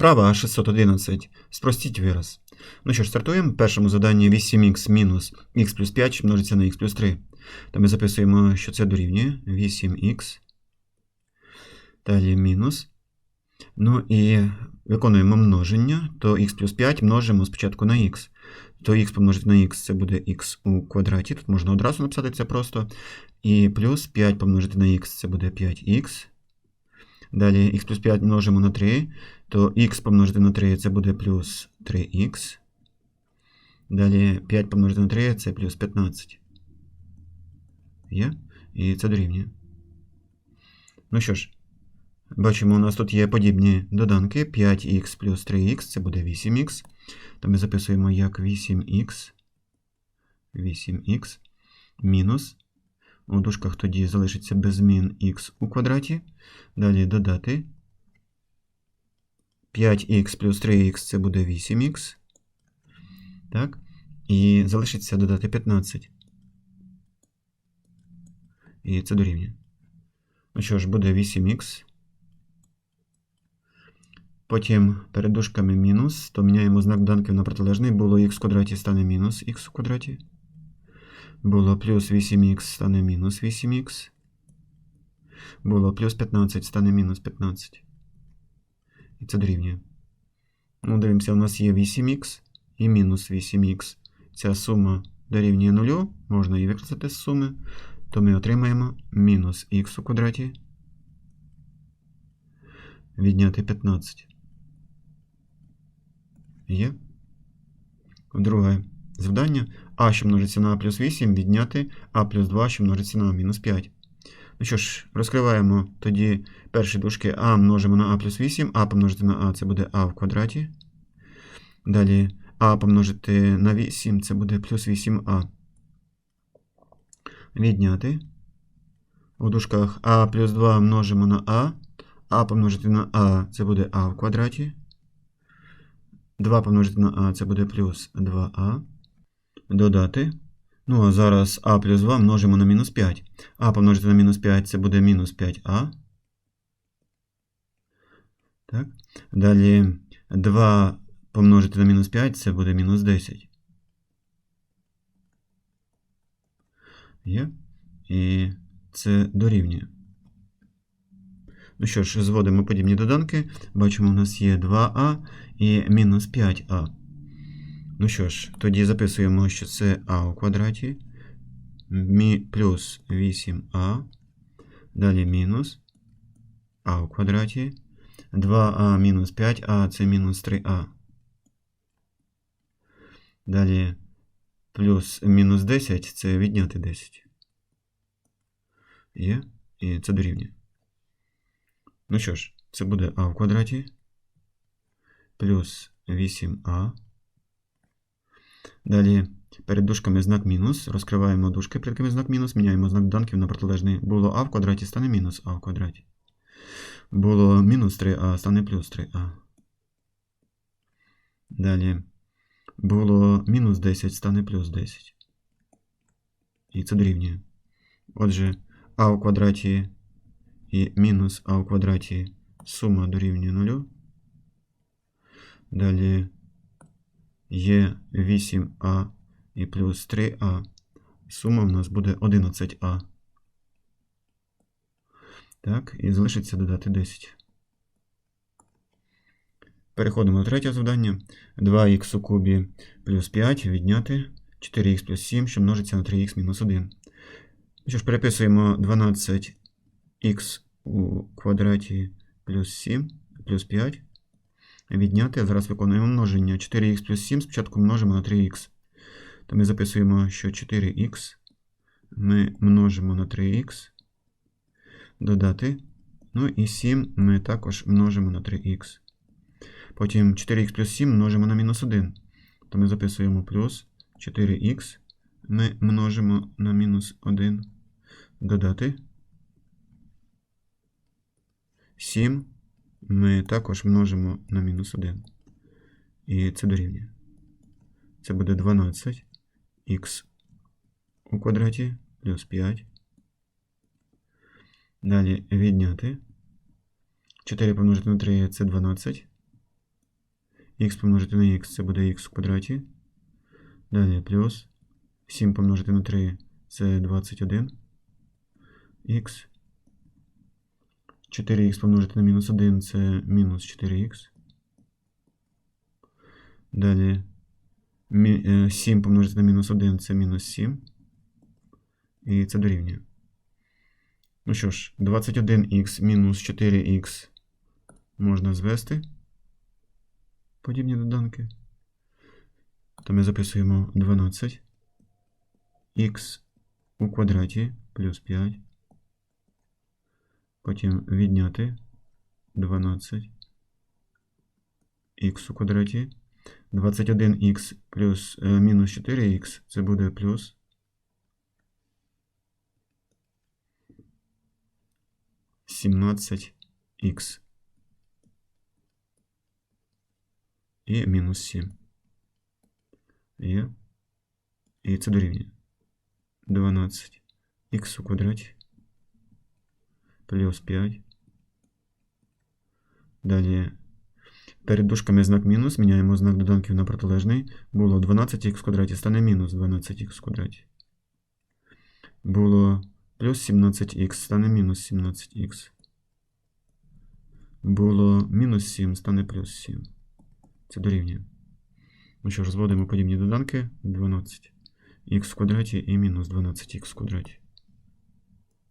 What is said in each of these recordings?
Вправа 611. Спростіть вираз. Ну що ж, стартуємо. В першому заданні 8х мінус х плюс 5 множиться на х плюс 3. То ми записуємо, що це дорівнює 8х. Далі мінус. Ну і виконуємо множення, то х плюс 5 множимо спочатку на х. То х помножити на х це буде х у квадраті. Тут можна одразу написати це просто. І плюс 5 помножити на х це буде 5х. Далі х плюс 5 множимо на 3, то х помножити на 3 це буде плюс 3х. Далі 5 помножити на 3 це плюс 15. Є? І це дорівнює. Ну що ж, бачимо, у нас тут є подібні доданки. 5х плюс 3х це буде 8х. То ми записуємо як 8х. 8х мінус. У дужках тоді залишиться без змін х у квадраті. Далі додати. 5х плюс 3х це буде 8х. Так. І залишиться додати 15. І це дорівнює. Ну що ж, буде 8х. Потім перед дужками мінус, то міняємо знак доданків на протилежний. Було х в квадраті стане мінус х в квадраті. Було плюс 8х стане мінус 8х. Було плюс 15 стане мінус 15. І це дорівнює. Ну, дивимося, у нас є 8х і мінус 8х. Ця сума дорівнює 0, можна її використати з суми. То ми отримаємо мінус х у квадраті. Відняти 15. Є. Друге завдання. А, що множиться на А плюс 8, відняти А плюс 2, що множиться на мінус 5. Ну що ж, розкриваємо тоді перші дужки А множимо на А плюс 8, А помножити на А це буде А в квадраті. Далі А помножити на 8 це буде плюс 8А. Відняти. У дужках А плюс 2 множимо на А. А помножити на А це буде А в квадраті. 2 помножити на А це буде плюс 2А. Додати. Ну, а зараз А плюс 2 множимо на мінус 5. А помножити на мінус 5 це буде мінус 5А. Так. Далі 2 помножити на мінус 5 це буде мінус 10. Є. І це дорівнює. Ну що ж, зводимо подібні доданки. Бачимо, у нас є 2а і мінус 5а. Ну що ж, тоді записуємо, що це а у квадраті. Плюс 8а. Далі мінус а у квадраті. 2а мінус 5а це мінус 3а. Далі плюс мінус 10 це відняти 10. Є. І це дорівнює. Ну що ж, це буде а в квадраті плюс 8а. Далі перед дужками знак мінус. Розкриваємо дужки перед якими знак мінус, міняємо знак доданків на протилежний. Було а в квадраті, стане мінус а в квадраті. Було мінус 3а, стане плюс 3а. Далі було мінус 10, стане плюс 10. І це дорівнює. Отже, а в квадраті і мінус а в квадраті сума дорівнює 0. Далі є 8а і плюс 3а. Сума в нас буде 11а. Так, і залишиться додати 10. Переходимо до третього завдання. 2х у кубі плюс 5 відняти 4х плюс 7, що множиться на 3х мінус 1. Що ж, переписуємо 12 х у квадраті плюс 7 плюс 5. Відняти. Зараз виконуємо множення. 4х плюс 7 спочатку множимо на 3х. То ми записуємо, що 4х ми множимо на 3х. Додати. Ну і 7 ми також множимо на 3х. Потім 4х плюс 7 множимо на мінус 1. То ми записуємо плюс 4х. Ми множимо на мінус 1. Додати. 7 ми також множимо на мінус 1. І це дорівнює. Це буде 12х у квадраті плюс 5. Далі відняти. 4 помножити на 3 це 12. х помножити на х це буде х в квадраті. Далі плюс 7 помножити на 3 це 21. х. 4х помножити на мінус 1 це мінус 4х. Далі 7 помножити на мінус 1 це мінус 7. І це дорівнює. Ну що ж, 21х мінус 4х можна звести подібні доданки. То ми записуємо 12 х у квадраті плюс 5. Потім відняти 12 х у квадраті. 21х плюс е, мінус 4х це буде плюс 17х. І мінус 7. Є. І це дорівнює. 12 х у квадраті Плюс 5. Далі перед дужками знак мінус, міняємо знак доданків на протилежний. Було 12х в квадраті, стане мінус 12х в квадраті. Було плюс 17х, стане мінус 17х. Було мінус 7, стане плюс 7. Це дорівнює. Ну що ж, зводимо подібні доданки 12 х в квадраті і мінус 12х в квадраті.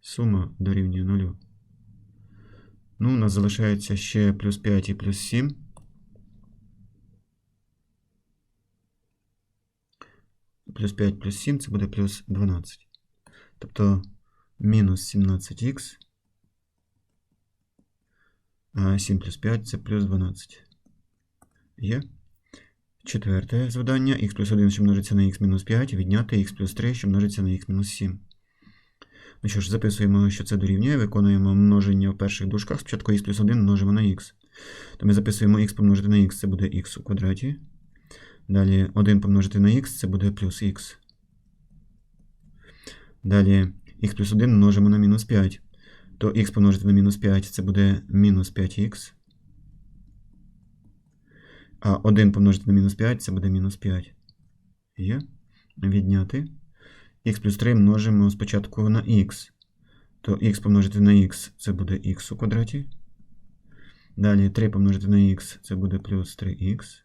Сума дорівнює 0. Ну, у нас залишається ще плюс 5 і плюс 7. Плюс 5 плюс 7 це буде плюс 12. Тобто мінус 17х. 7 плюс 5 це плюс 12. Є. Четверте завдання. х плюс 1, що множиться на х мінус 5, відняти х плюс 3, що множиться на х мінус 7. Ну що ж, записуємо, що це дорівнює. Виконуємо множення в перших дужках. Спочатку х плюс 1 множимо на х. То ми записуємо х помножити на х, це буде х у квадраті. Далі 1 помножити на х, це буде плюс х. Далі х плюс 1 множимо на мінус 5. То х помножити на мінус 5, це буде мінус 5х. А 1 помножити на мінус 5 це буде мінус 5. Є. Відняти. Х плюс 3 множимо спочатку на х. То х помножити на х це буде х у квадраті. Далі 3 помножити на х це буде плюс 3х.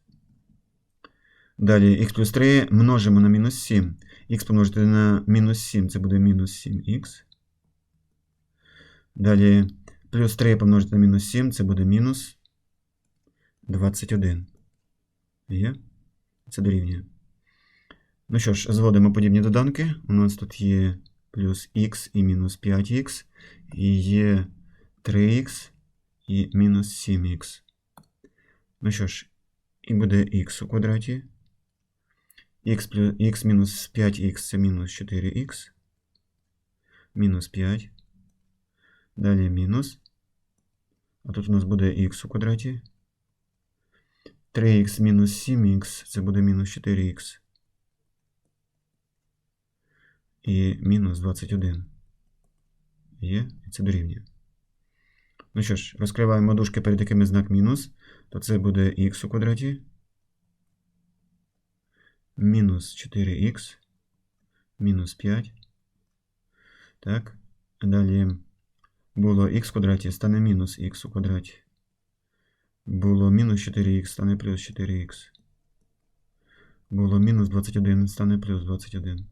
Далі х плюс 3 множимо на мінус 7. х помножити на мінус 7 це буде мінус 7х. Далі плюс 3 помножити на мінус 7 це буде мінус 21. Є. Це дорівнює. Ну що ж, зводимо подібні доданки. У нас тут є плюс х і мінус 5х, і є 3х і мінус 7х. Ну що ж, і буде х у квадраті. х мінус 5х це мінус 4х. Мінус 5. Далі мінус. А тут у нас буде х у квадраті. 3х мінус 7х це буде мінус 4х. І мінус 21. Є, і це дорівнює. Ну що ж, розкриваємо дужки, перед якими знак мінус, то це буде х у квадраті. Мінус 4х. Мінус 5. Так. Далі було х в квадраті, стане мінус х у квадраті. Було мінус 4х, стане плюс 4х. Було мінус 21, стане плюс 21.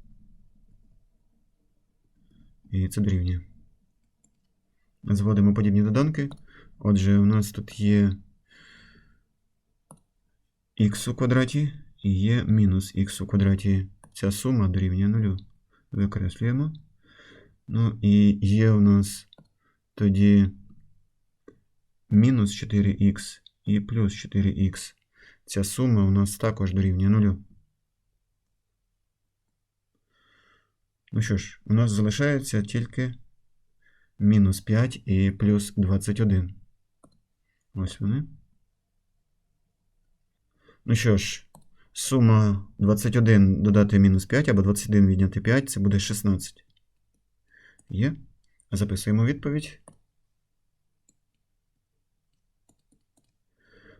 І це дорівнює. Зводимо подібні доданки. Отже, у нас тут є х у квадраті і є мінус х у квадраті. Ця сума дорівнює 0. Викреслюємо. Ну і є у нас тоді мінус 4х і плюс 4х. Ця сума у нас також дорівнює 0. Ну що ж, у нас залишається тільки мінус 5 і плюс 21. Ось вони. Ну що ж, сума 21 додати мінус 5 або 21 відняти 5 це буде 16. Є. Записуємо відповідь.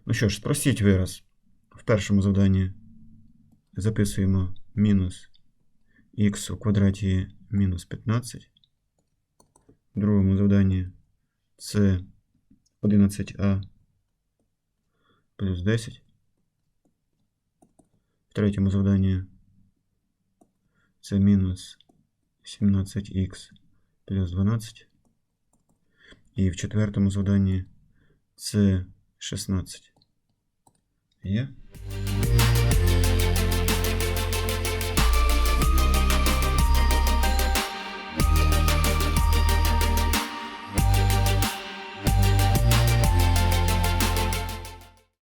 Ну що ж, спростіть вираз. В першому завданні записуємо мінус х у квадраті мінус 15. В другому завданні це 11а плюс 10. В третьому завданні це мінус 17х плюс 12. І в четвертому завданні це 16. Є?